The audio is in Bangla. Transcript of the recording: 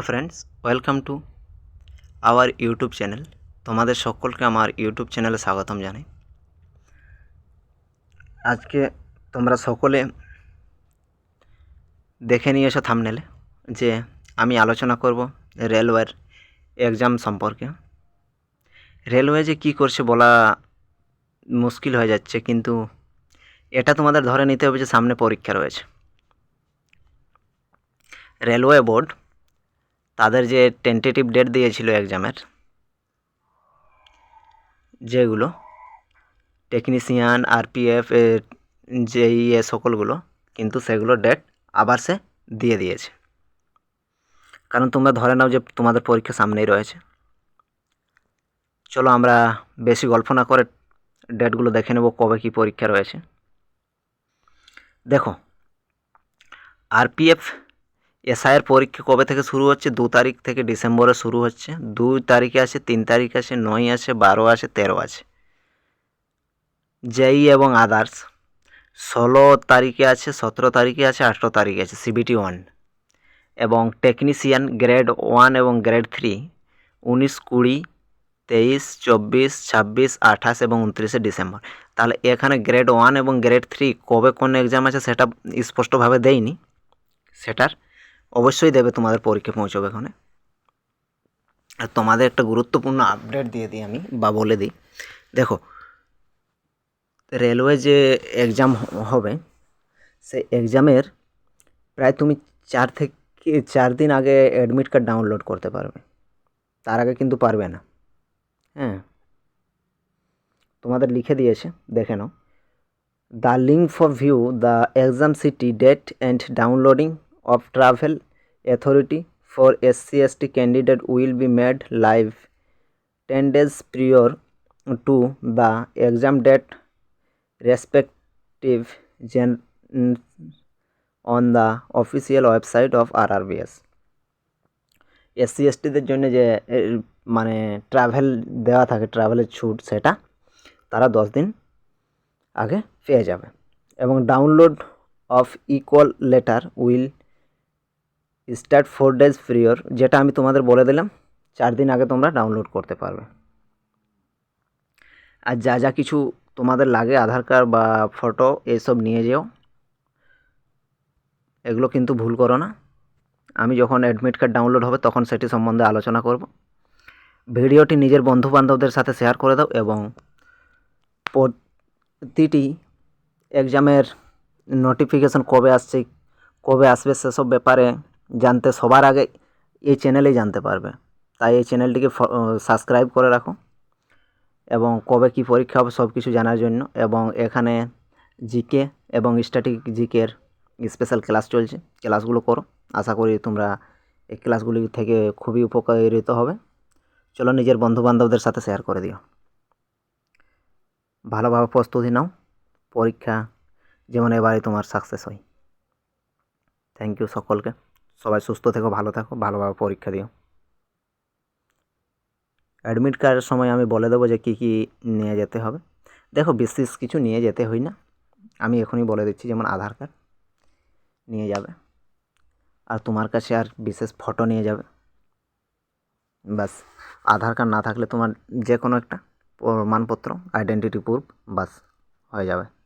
Hello friends, welcome to our YouTube channel. তোমাদের সকলকে আমার ইউটিউব চ্যানেলে স্বাগতম জানাই। আজকে তোমরা সকলে দেখে নিয়েছো থামনেলে যে আমি আলোচনা করব রেলওয়ের এক্সাম সম্পর্কে। রেলওয়ে যে কী করছে বলা মুশকিল হয়ে যাচ্ছে, কিন্তু এটা তোমাদের ধরে নিতে হবে যে সামনে পরীক্ষা রয়েছে। রেলওয়ে বোর্ড তাদের যে টেন্টেটিভ ডেট দিয়েছিল এক্সামের যেগুলো টেকনিশিয়ান আরপিএফ এ সকলগুলো, কিন্তু সেগুলো ডেট আবার সে দিয়ে দিয়েছে। কারণ তোমরা ধরে নাও যে তোমাদের পরীক্ষা সামনেই রয়েছে। চলো আমরা বেশি গল্প না করে ডেটগুলো দেখে নেব কবে কী পরীক্ষা রয়েছে। দেখো আরপিএফ এসআইয়ের পরীক্ষা কবে থেকে শুরু হচ্ছে? দু তারিখ থেকে ডিসেম্বরে শুরু হচ্ছে। দুই তারিখে আছে তিন তারিখ আছে নয় আছে বারো আছে তেরো আছে জেই এবং আদার্স। ষোলো তারিখে আছে সতেরো তারিখে আছে আঠেরো তারিখে আছে সিবিটি ওয়ান। এবং টেকনিশিয়ান গ্রেড ওয়ান এবং গ্রেড থ্রি, উনিশ, কুড়ি, তেইশ, চব্বিশ, ছাব্বিশ, আঠাশ এবং উনত্রিশে ডিসেম্বর। তাহলে এখানে গ্রেড ওয়ান এবং গ্রেড থ্রি কবে কোন এক্সাম আছে সেটা স্পষ্টভাবে দেয়নি সেটার অবশ্যই দেবে, তোমাদের পরীক্ষা পৌঁছবে ওখানে। আর তোমাদের একটা গুরুত্বপূর্ণ আপডেট দিয়ে দিই আমি, বা বলে দিই। দেখো রেলওয়ে যে এক্সাম হবে, সেই এক্সামের প্রায় তুমি চার থেকে, চার দিন আগে অ্যাডমিট কার্ড ডাউনলোড করতে পারবে। তার আগে কিন্তু পারবে না। হ্যাঁ। তোমাদের লিখে দিয়েছে, দেখে নাও। The link for view the exam city date and downloading of travel authority for S C S T candidate will be made live ten days prior to বা exam date respective zone on the official website of R R Bs S টিদের জন্য যে মানে ট্রাভেল দেওয়া থাকে ট্রাভেলের ছুট, সেটা তারা দশ দিন আগে পেয়ে যাবে। এবং download of e call letter will start four days prior যেটা আমি তোমাদের বলে দিলাম, চার দিন আগে তোমরা ডাউনলোড করতে পারবে। আর যা যা কিছু তোমাদের লাগে, আধার কার্ড বা ফটো এইসব নিয়ে যেও। এগুলো কিন্তু ভুল করো না। আমি যখন অ্যাডমিট কার্ড ডাউনলোড হবে, তখন সেটি সম্বন্ধে আলোচনা করব। ভিডিওটি নিজের বন্ধু বান্ধবদের সাথে শেয়ার করে দাও এবং প্রতিটি এক্সামের নোটিফিকেশন কবে আসছে, কবে আসবে সেসব ব্যাপারে জানতে, সবার আগে এই চ্যানেলেই জানতে পারবে। তাই এই চ্যানেলটিকে সাবস্ক্রাইব করে রাখো এবং কবে কী পরীক্ষা হবে সব কিছু জানার জন্য এবং এখানে জিকে এবং স্ট্যাটিক জিকের স্পেশাল ক্লাস চলছে। ক্লাসগুলো করো। আশা করি তোমরা এই ক্লাসগুলি থেকে খুবই উপকারিত হবে। চলো নিজের বন্ধুবান্ধবদের সাথে শেয়ার করে দিও। ভালোভাবে প্রস্তুতি নাও। পরীক্ষা যেমন এবারে তোমার সাকসেস হয়। থ্যাংক ইউ সকলকে। সবাই সুস্থ থেকো, ভালো থাকো, ভালোভাবে পরীক্ষা দিও। অ্যাডমিট কার্ডের সময় আমি বলে দেবো যে কী কী নিয়ে যেতে হবে। দেখো বিশেষ কিছু নিয়ে যেতে হয় না। আমি এখনই বলে দিচ্ছি, যেমন আধার কার্ড নিয়ে যাবে। আর তোমার কাছে আর বিশেষ ফটো নিয়ে যাবে। বাস আধার কার্ড না থাকলে তোমার যে কোনো একটা প্রমাণপত্র আইডেন্টিটি প্রুফ বাস হয়ে যাবে।